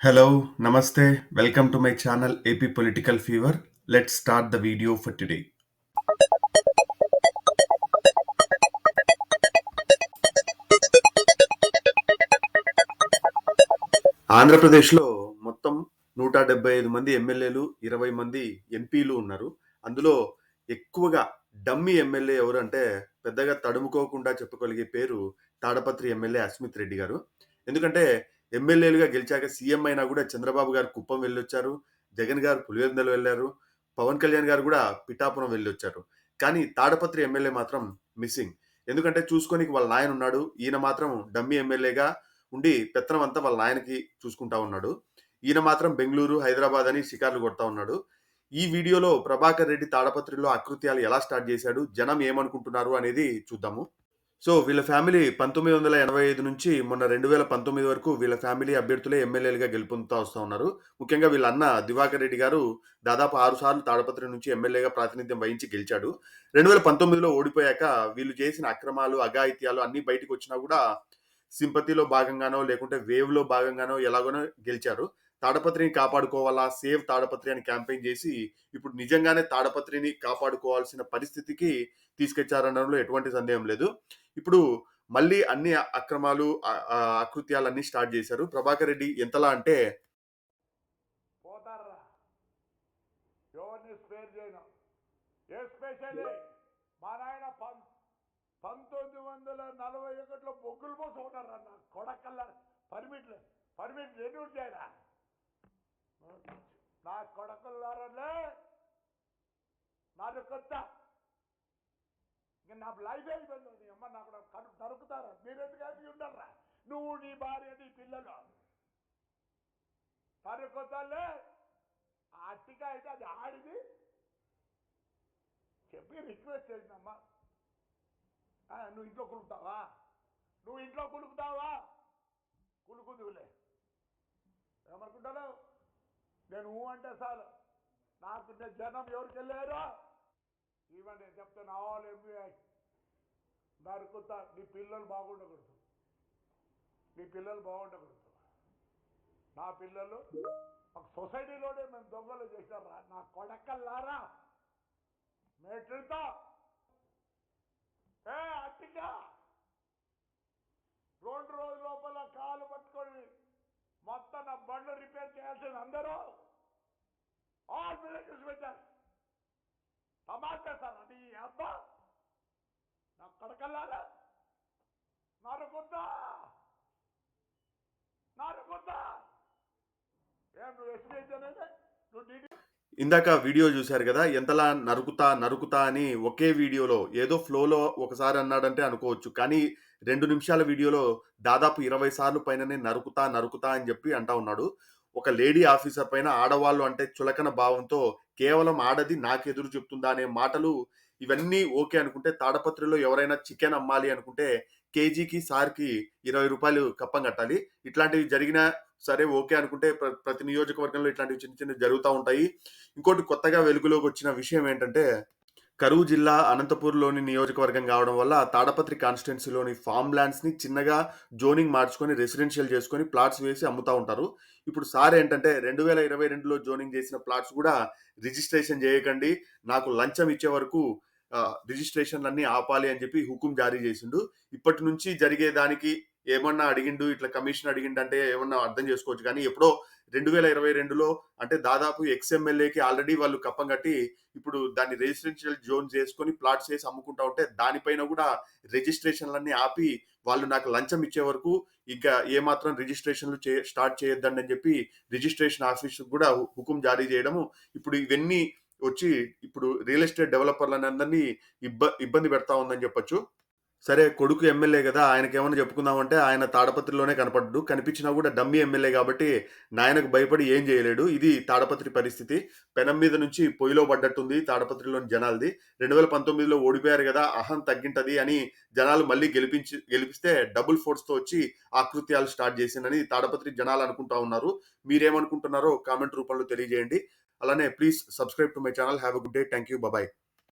Hello నమస్తే welcome to my channel AP political fever let start the video for today ఆంధ్రప్రదేశ్లో మొత్తం నూట డెబ్బై ఐదు మంది ఎమ్మెల్యేలు ఇరవై మంది ఎంపీలు ఉన్నారు. అందులో ఎక్కువగా డమ్మీ ఎమ్మెల్యే ఎవరు అంటే పెద్దగా తడుముకోకుండా చెప్పుకోగలిగే పేరు తాడపత్రి ఎమ్మెల్యే అస్మిత్ రెడ్డి గారు. ఎందుకంటే ఎమ్మెల్యేలుగా గెలిచాక సీఎం అయినా కూడా చంద్రబాబు గారు కుప్పం వెళ్ళొచ్చారు జగన్ గారు పులివెందలు వెళ్ళారు పవన్ కళ్యాణ్ గారు కూడా పిఠాపురం వెళ్ళొచ్చారు. కానీ తాడపత్రి ఎమ్మెల్యే మాత్రం మిస్సింగ్. ఎందుకంటే చూసుకోనికి వాళ్ళ నాయన ఉన్నాడు ఈయన మాత్రం డమ్మీ ఎమ్మెల్యేగా ఉండి పెత్తనం అంతా వాళ్ళ నాయనకి చూసుకుంటా ఉన్నాడు. ఈయన మాత్రం బెంగళూరు హైదరాబాద్ అని షికార్లు కొడతా ఉన్నాడు. ఈ వీడియోలో ప్రభాకర్ రెడ్డి తాడపత్రిలో అకృత్యాలు ఎలా స్టార్ట్ చేశాడు జనం ఏమనుకుంటున్నారు అనేది చూద్దాము. సో వీళ్ళ ఫ్యామిలీ పంతొమ్మిది వందల ఎనభై ఐదు నుంచి మొన్న రెండు వేల పంతొమ్మిది వరకు వీళ్ళ ఫ్యామిలీ అభ్యర్థులే ఎమ్మెల్యేలుగా గెలుపొందుతూ వస్తూ ఉన్నారు. ముఖ్యంగా వీళ్ళ అన్న దివాకర్ రెడ్డి గారు దాదాపు ఆరు సార్లు తాడపత్రి నుంచి ఎమ్మెల్యేగా ప్రాతినిధ్యం వహించి గెలిచాడు. రెండు వేల పంతొమ్మిదిలో ఓడిపోయాక వీళ్ళు చేసిన అక్రమాలు అఘాయిత్యాలు అన్ని బయటకు వచ్చినా కూడా సింపతిలో భాగంగానో లేకుంటే వేవ్లో భాగంగానో ఎలాగోనో గెలిచారు. తాడపత్రిని కాపాడుకోవాలా? సేవ్ తాడపత్రి అని క్యాంపెయిన్ చేసి ఇప్పుడు నిజంగానే తాడపత్రిని కాపాడుకోవాల్సిన పరిస్థితికి తీసుకొచ్చారనడంలో ఎటువంటి సందేహం లేదు. ఇప్పుడు మళ్ళీ అన్ని అక్రమాలు అకృత్యాలన్నీ స్టార్ట్ చేశారు. ప్రభాకర్ రెడ్డి ఎంతలా అంటే ఎస్పెషల్లీ మా నాయన పంతొమ్మిది వందల నలభై ఒకటిలో బొగ్గులు పోసి ఉంటారు అన్న కొడకల్లా పర్మిట్లు పర్మిట్ రెన్యూట్ చేయరా నా కొడకల్లారలే నాకు కొత్త. ఇంక నా లైఫ్ అయిపోయింది అమ్మ నా కూడా కడుపు నరుకుతారా మీరెందుకు ఉండరా నువ్వు నీ భార్య నీ పిల్లలు. తరుకొతలే అట్టిగా అయితే అది ఆడిది. చెప్పి రిక్వెస్ట్ చేసినమ్మా ఆ, నువ్వు ఇంట్లో కులుకుతావా? నువ్వు ఇంట్లో కులుకుతావా? కులుకుదువులే. ఏమనుకుంటాను? నేను ఊ అంటే సార్ నాకు జనం ఎవరికి వెళ్ళారో ఈవెన్ నేను చెప్తాను ఆల్ ఎంబీఐ నరుకుతా నీ పిల్లలు బాగుండకూడదు. నీ పిల్లలు బాగుండకూడదు. నా పిల్లలు ఒక సొసైటీలోనే మేము దొంగలు చేశారా? నా కొడకల్లారా? మేట్రితో ఏ అట్టిగా రెండు రోజుల లోపల కాలు పట్టుకొని మొత్తం నా బండ్లు రిపేర్ చేయాల్సింది అందరూ. ఆల్ మిలిటరీస్ పెట్టారు. తమాషా సార్ అది అబ్బా నా కడకల్లారా? నరుకుందా నరుకుందా ఏం నువ్వు ఎస్బీఐ నువ్వు డీడీ ఇందాక వీడియో చూశారు కదా ఎంతలా నరుకుతా నరుకుతా అని ఒకే వీడియోలో ఏదో ఫ్లోలో ఒకసారి అన్నాడంటే అనుకోవచ్చు. కానీ రెండు నిమిషాల వీడియోలో దాదాపు ఇరవై సార్లు పైననే నరుకుతా నరుకుతా అని చెప్పి అంటా ఉన్నాడు. ఒక లేడీ ఆఫీసర్ పైన ఆడవాళ్ళు అంటే చులకన భావంతో కేవలం ఆడది నాకు ఎదురు చెప్తుందా అనే మాటలు ఇవన్నీ ఓకే అనుకుంటే తాడపత్రిలో ఎవరైనా చికెన్ అమ్మాలి అనుకుంటే కేజీకి సార్కి ఇరవై రూపాయలు కప్పం కట్టాలి. ఇట్లాంటివి జరిగినా సరే ఓకే అనుకుంటే ప్ర- ప్రతి నియోజకవర్గంలో ఇట్లాంటివి చిన్న చిన్న జరుగుతూ ఉంటాయి. ఇంకోటి కొత్తగా వెలుగులోకి వచ్చిన విషయం ఏంటంటే కరువు జిల్లా అనంతపూర్లోని నియోజకవర్గం కావడం వల్ల తాడపత్రి కాన్స్టిట్యున్సీలోని ఫామ్ ల్యాండ్స్ని చిన్నగా జోనింగ్ మార్చుకొని రెసిడెన్షియల్ చేసుకొని ప్లాట్స్ వేసి అమ్ముతా ఉంటారు. ఇప్పుడు సార్ ఏంటంటే రెండు వేల ఇరవై రెండులో జోనింగ్ చేసిన ప్లాట్స్ కూడా రిజిస్ట్రేషన్ చేయకండి నాకు లంచం ఇచ్చే వరకు రిజిస్ట్రేషన్లన్నీ ఆపాలి అని చెప్పి హుకుం జారీ చేసిండు. ఇప్పటి నుంచి జరిగే దానికి ఏమన్నా అడిగిండు ఇట్లా కమిషన్ అడిగిండు అంటే ఏమన్నా అర్థం చేసుకోవచ్చు. కానీ ఎప్పుడో రెండు వేల ఇరవై రెండులో అంటే దాదాపు ఎక్స్ఎమ్ఎల్ఏకి ఆల్రెడీ వాళ్ళు కప్పం కట్టి ఇప్పుడు దాన్ని రెసిడెన్షియల్ జోన్ చేసుకొని ప్లాట్స్ చేసి అమ్ముకుంటా ఉంటే దానిపైన కూడా రిజిస్ట్రేషన్లన్నీ ఆపి వాళ్ళు నాకు లంచం ఇచ్చే వరకు ఇంకా ఏమాత్రం రిజిస్ట్రేషన్లు చే స్టార్ట్ చేయొద్దండి అని చెప్పి రిజిస్ట్రేషన్ ఆఫీస్ కూడా హుకుం జారీ చేయడము. ఇప్పుడు ఇవన్నీ వచ్చి ఇప్పుడు రియల్ ఎస్టేట్ డెవలపర్లని అందరినీ ఇబ్బ ఇబ్బంది పెడతా ఉందని చెప్పొచ్చు. సరే కొడుకు ఎమ్మెల్యే కదా ఆయనకి ఏమైనా చెప్పుకుందామంటే ఆయన తాడపత్రిలోనే కనపడ్డు కనిపించినా కూడా డమ్మీ ఎమ్మెల్యే కాబట్టి నాయనకు భయపడి ఏం చేయలేడు. ఇది తాడపత్రి పరిస్థితి. పెనం మీద నుంచి పొయ్యిలో పడ్డట్టుంది తాడపత్రిలోని జనాలది. రెండు వేల పంతొమ్మిదిలో ఓడిపోయారు కదా అహం తగ్గింటది అని జనాలు మళ్ళీ గెలిపించి గెలిపిస్తే డబుల్ ఫోర్స్తో వచ్చి ఆకృత్యాలు స్టార్ట్ చేసిందని తాడపత్రి జనాలు అనుకుంటా ఉన్నారు. మీరేమనుకుంటున్నారో కామెంట్ రూపంలో తెలియజేయండి. అలానే please subscribe to my channel. Have a good day. Thank you bye.